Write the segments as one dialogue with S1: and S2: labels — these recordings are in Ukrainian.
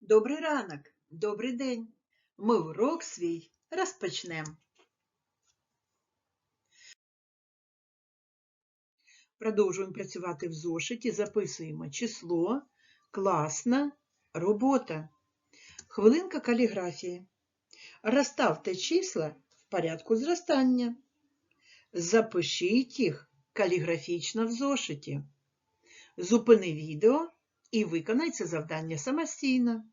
S1: Добрий ранок, добрий день. Ми урок свій розпочнемо. Продовжуємо працювати в зошиті, записуємо число, класна робота. Хвилинка каліграфії. Розставте числа в порядку зростання. Запишіть їх каліграфічно в зошиті. Зупини відео і виконай це завдання самостійно.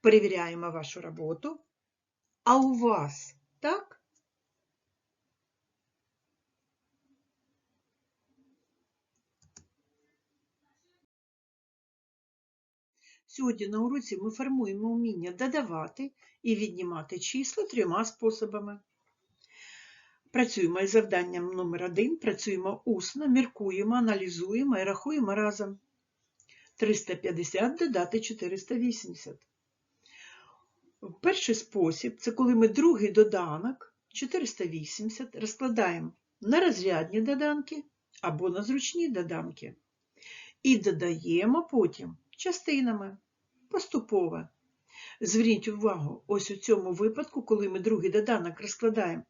S1: Перевіряємо вашу роботу. А у вас так? Сьогодні на уроці ми формуємо вміння додавати і віднімати числа трьома способами. Працюємо із завданням номер один, працюємо усно, міркуємо, аналізуємо і рахуємо разом. 350 додати 480. Перший спосіб це коли ми другий доданок 480 розкладаємо на розрядні доданки або на зручні доданки. І додаємо потім частинами поступово. Зверніть увагу, ось у цьому випадку, коли ми другий доданок розкладаємо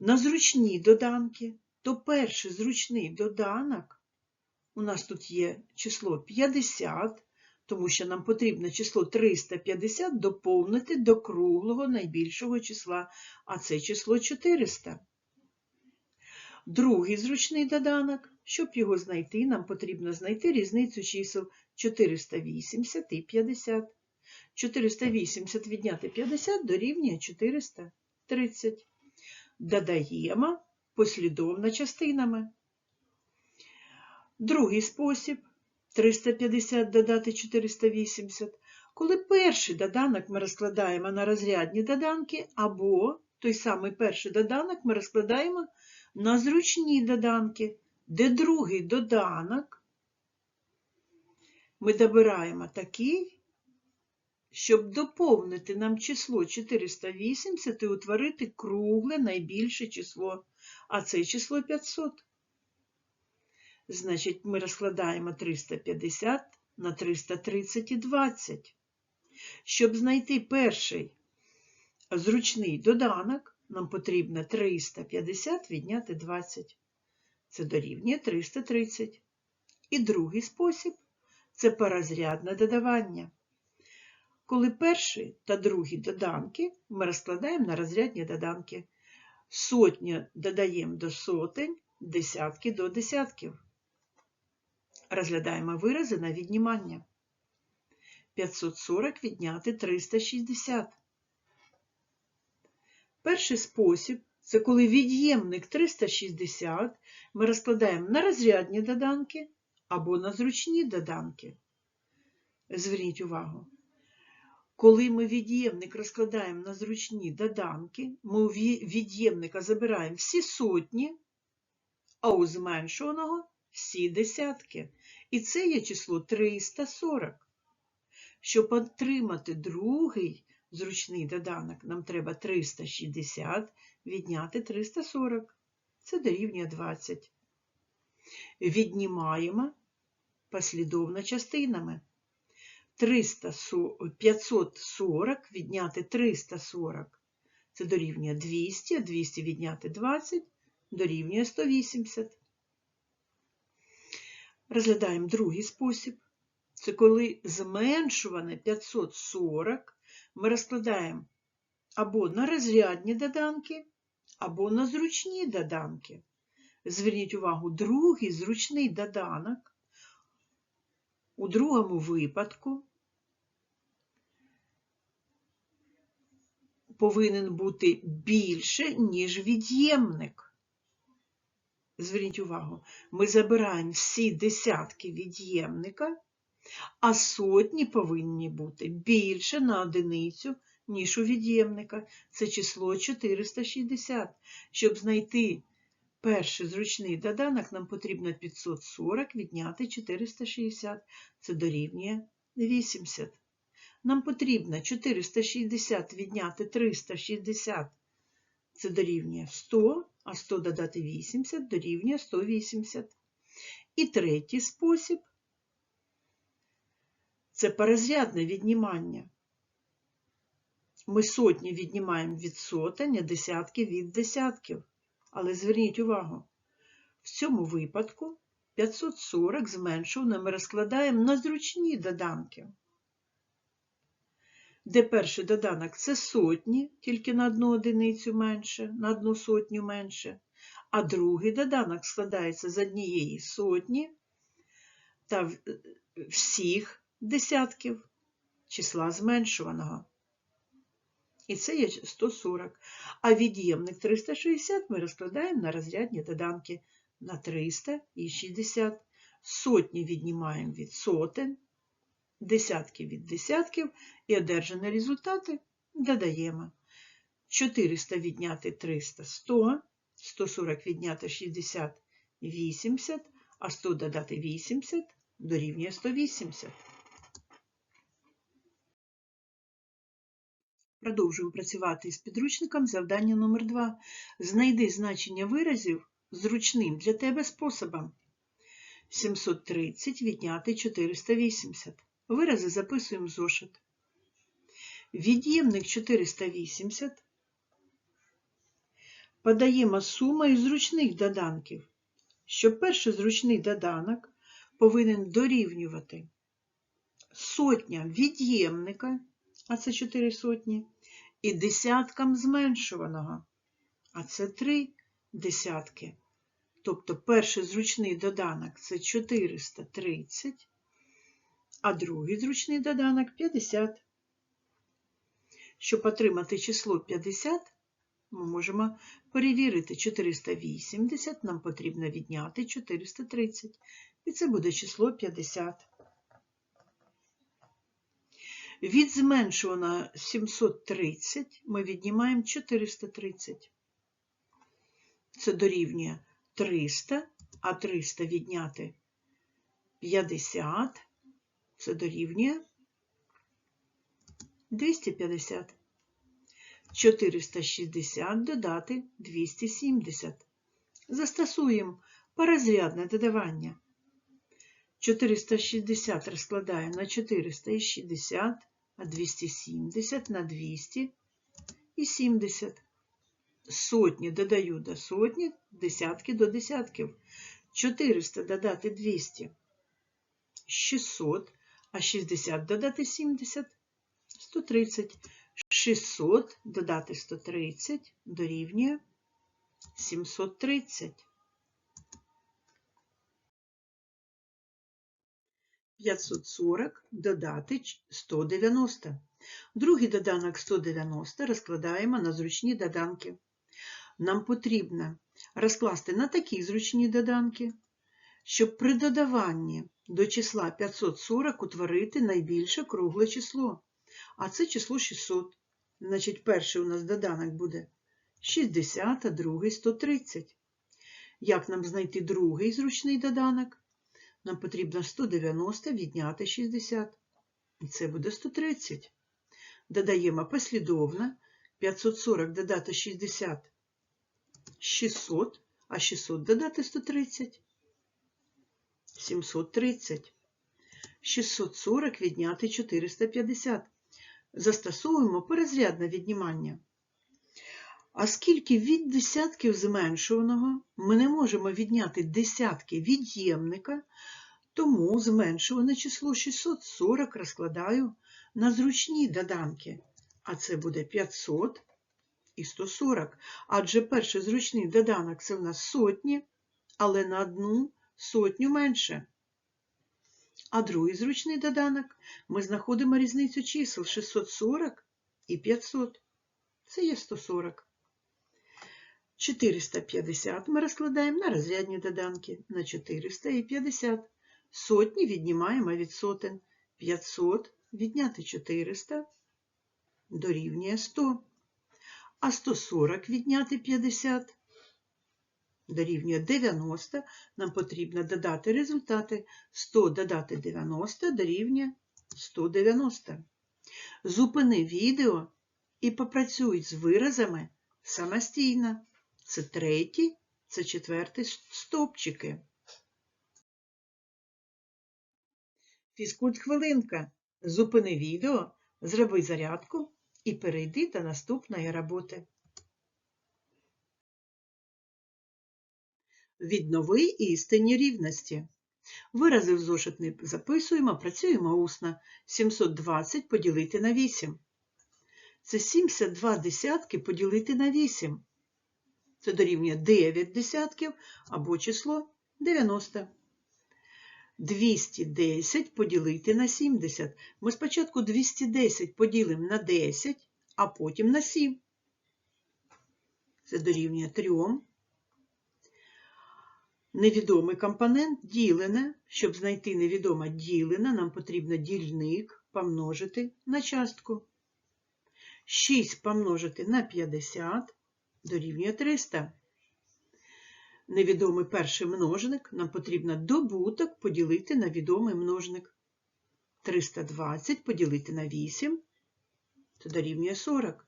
S1: на зручні доданки, то перший зручний доданок, у нас тут є число 50, тому що нам потрібно число 350 доповнити до круглого найбільшого числа, а це число 400. Другий зручний доданок, щоб його знайти, нам потрібно знайти різницю чисел 480 і 50. 480 відняти 50 дорівнює 430 додаємо послідовно частинами. Другий спосіб 350 додати 480, коли перший доданок ми розкладаємо на розрядні доданки, або той самий перший доданок ми розкладаємо на зручні доданки, де другий доданок ми добираємо такий, щоб доповнити нам число 480 і утворити кругле найбільше число, а це число 500. Значить, ми розкладаємо 350 на 330 і 20. Щоб знайти перший зручний доданок, нам потрібно 350 відняти 20. Це дорівнює 330. І другий спосіб це порозрядне додавання коли перший та другий доданки ми розкладаємо на розрядні доданки. Сотня додаємо до сотень, десятки до десятків. Розглядаємо вирази на віднімання. 540 відняти 360. Перший спосіб це коли від'ємник 360 ми розкладаємо на розрядні доданки або на зручні доданки. Зверніть увагу. Коли ми від'ємник розкладаємо на зручні доданки, ми у від'ємника забираємо всі сотні, а у зменшуваного всі десятки. І це є число 340. Щоб отримати другий зручний доданок, нам треба 360 відняти 340. Це дорівнює 20. Віднімаємо послідовно частинами. 540 відняти 340 це дорівнює 200, а 200 відняти 20 дорівнює 180. Розглядаємо другий спосіб. Це коли зменшуване 540 ми розкладаємо або на розрядні доданки, або на зручні доданки. Зверніть увагу, другий зручний доданок у другому випадку повинен бути більше, ніж від'ємник. Зверніть увагу, ми забираємо всі десятки від'ємника, а сотні повинні бути більше на одиницю, ніж у від'ємника. Це число 460. Щоб знайти перший зручний доданок, нам потрібно 540 відняти 460. Це дорівнює 80. Нам потрібно 460 відняти 360, це дорівнює 100, а 100 додати 80 дорівнює 180. І третій спосіб Це порозрядне віднімання. Ми сотні віднімаємо від сотень, а десятки від десятків. Але зверніть увагу, в цьому випадку 540 зменшуване ми розкладаємо на зручні доданки. Де перший доданок це сотні, тільки на одну одиницю менше, на одну сотню менше, а другий доданок складається з однієї сотні та всіх десятків числа зменшуваного. І це є 140. А від'ємник 360 ми розкладаємо на розрядні доданки на 300 і 60. Сотні віднімаємо від сотень, десятки від десятків і одержані результати додаємо. 400 відняти 300 – 100, 140 відняти 60 – 80, а 100 додати 80 дорівнює 180. Продовжуємо працювати із підручником завдання номер 2. Знайди значення виразів зручним для тебе способом. 730 відняти 480. Вирази записуємо в зошит. Від'ємник 480 подаємо сума із зручних доданків, що перший зручний доданок повинен дорівнювати сотням від'ємника, а це 4 сотні, і десяткам зменшуваного, а це 3 десятки. Тобто перший зручний доданок це 430, а другий зручний доданок 50. Щоб отримати число 50, ми можемо перевірити 480, нам потрібно відняти 430, і це буде число 50. Від зменшуваного 730 ми віднімаємо 430. Це дорівнює 300, а 300 відняти 50, це дорівнює 250. 460 додати 270. Застосуємо порозрядне додавання. 460 розкладаємо на 460, а 270 на 200 і 70. Сотні додаю до сотні, десятки до десятків. 400 додати 200 – 600, а 60 додати 70 – 130. 600 додати 130 дорівнює 730. 540 додати 190. Другий доданок 190 розкладаємо на зручні доданки. Нам потрібно розкласти на такі зручні доданки, щоб при додаванні до числа 540 утворити найбільше кругле число. А це число 600. Значить, перший у нас доданок буде 60, а другий 130. Як нам знайти другий зручний доданок? Нам потрібно 190 відняти 60. І це буде 130. Додаємо послідовно 540 додати 60 600, а 600 додати 130 730. 640 відняти 450. Застосовуємо порозрядне віднімання. А скільки від десятків зменшуваного ми не можемо відняти десятки від'ємника, тому зменшуване число 640 розкладаю на зручні доданки, а це буде 500 і 140. Адже перший зручний доданок це в нас сотні, але на одну сотню менше. А другий зручний доданок ми знаходимо різницю чисел 640 і 500. Це є 140. 450 ми розкладаємо на розрядні доданки на 400 і 50. Сотні віднімаємо від сотень. 500 відняти 400 дорівнює 100. А 140 відняти 50 дорівнює 90. Нам потрібно додати результати. 100 додати 90 дорівнює 190. Зупини відео і попрацюй з виразами самостійно. Це третій, це четвертий стовпчики. Фізкульт хвилинка. Зупини відео, зроби зарядку і перейди до наступної роботи. Віднови істинні рівності. Вирази в зошит не записуємо, працюємо усно. 720 поділити на 8. Це 72 десятки поділити на 8. Це дорівнює 9 десятків або число 90. 210 поділити на 70. Ми спочатку 210 поділимо на 10, а потім на 7. Це дорівнює 3. Невідомий компонент ділене. Щоб знайти невідоме ділене, нам потрібно дільник помножити на частку. 6 помножити на 50 дорівнює 300. Невідомий перший множник нам потрібно добуток поділити на відомий множник. 320 поділити на 8 це дорівнює 40.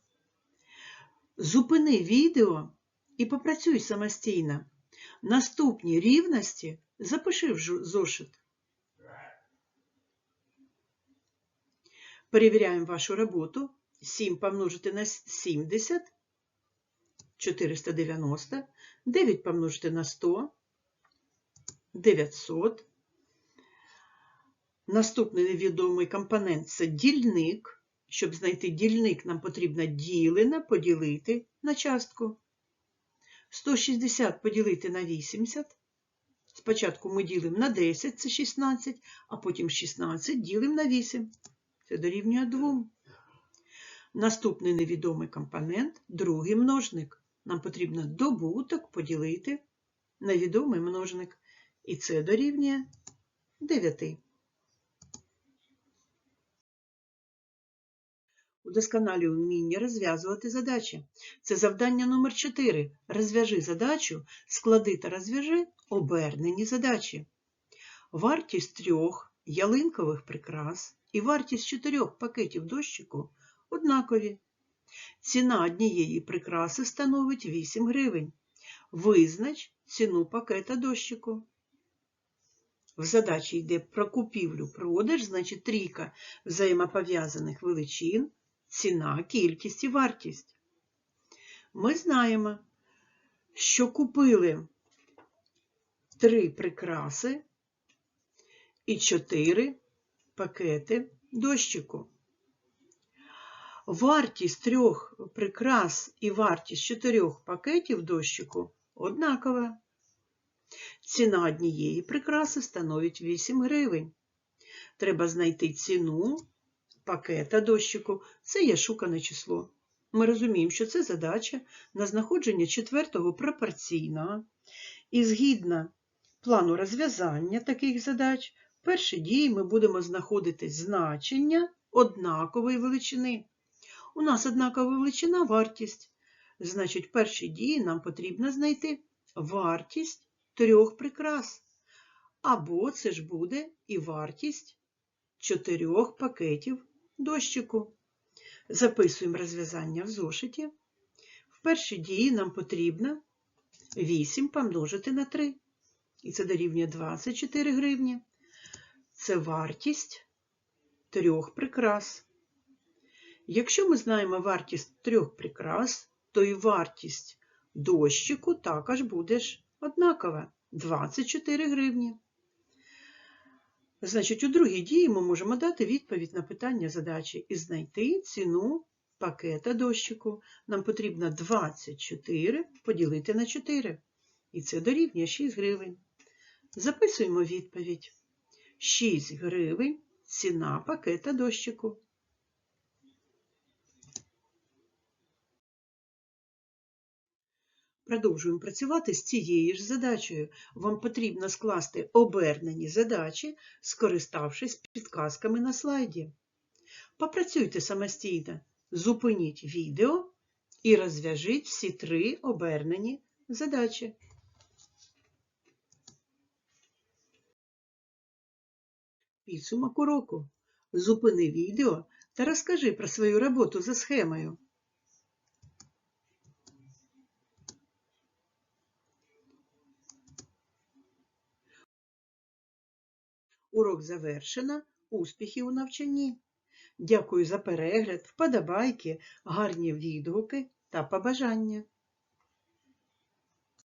S1: Зупини відео і попрацюй самостійно. Наступні рівності запиши в зошит. Перевіряємо вашу роботу. 7 помножити на 70 490, 9 помножити на 100 900. Наступний невідомий компонент це дільник. Щоб знайти дільник, нам потрібно ділене поділити на частку. 160 поділити на 80. Спочатку ми ділимо на 10, це 16, а потім 16 ділимо на 8. Це дорівнює 2. Наступний невідомий компонент другий множник. Нам потрібно добуток поділити на відомий множник. І це дорівнює 9. Удосконалюй вміння розв'язувати задачі. Це завдання номер 4. Розв'яжи задачу, склади та розв'яжи обернені задачі. Вартість трьох ялинкових прикрас і вартість чотирьох пакетів дощику однакові. Ціна однієї прикраси становить 8 гривень. Визнач ціну пакета дощику. В задачі йде про купівлю-продаж, значить трійка взаємопов'язаних величин, ціна, кількість і вартість. Ми знаємо, що купили три прикраси і чотири пакети дощику. Вартість трьох прикрас і вартість чотирьох пакетів дощику однакова. Ціна однієї прикраси становить 8 гривень. Треба знайти ціну пакета дощику. Це є шукане число. Ми розуміємо, що це задача на знаходження четвертого пропорційного. І згідно плану розв'язання таких задач, в першій дії ми будемо знаходити значення однакової величини. У нас однакова величина вартість. Значить, в першій дії нам потрібно знайти вартість трьох прикрас. Або це ж буде і вартість чотирьох пакетів дощику. Записуємо розв'язання в зошиті. В першій дії нам потрібно 8 помножити на 3. І це дорівнює 24 гривні. Це вартість трьох прикрас. Якщо ми знаємо вартість трьох прикрас, то і вартість дощику також буде однакова 24 гривні. Значить, у другій дії ми можемо дати відповідь на питання задачі і знайти ціну пакета дощику. Нам потрібно 24 поділити на 4. І це дорівнює 6 гривень. Записуємо відповідь. 6 гривень ціна пакета дощику. Продовжуємо працювати з цією ж задачею. Вам потрібно скласти обернені задачі, скориставшись підказками на слайді. Попрацюйте самостійно, зупиніть відео і розв'яжіть всі три обернені задачі. Підсумок уроку. Зупини відео та розкажи про свою роботу за схемою. Урок завершено. успіхів у навчанні. Дякую за перегляд, вподобайки, гарні відгуки та побажання.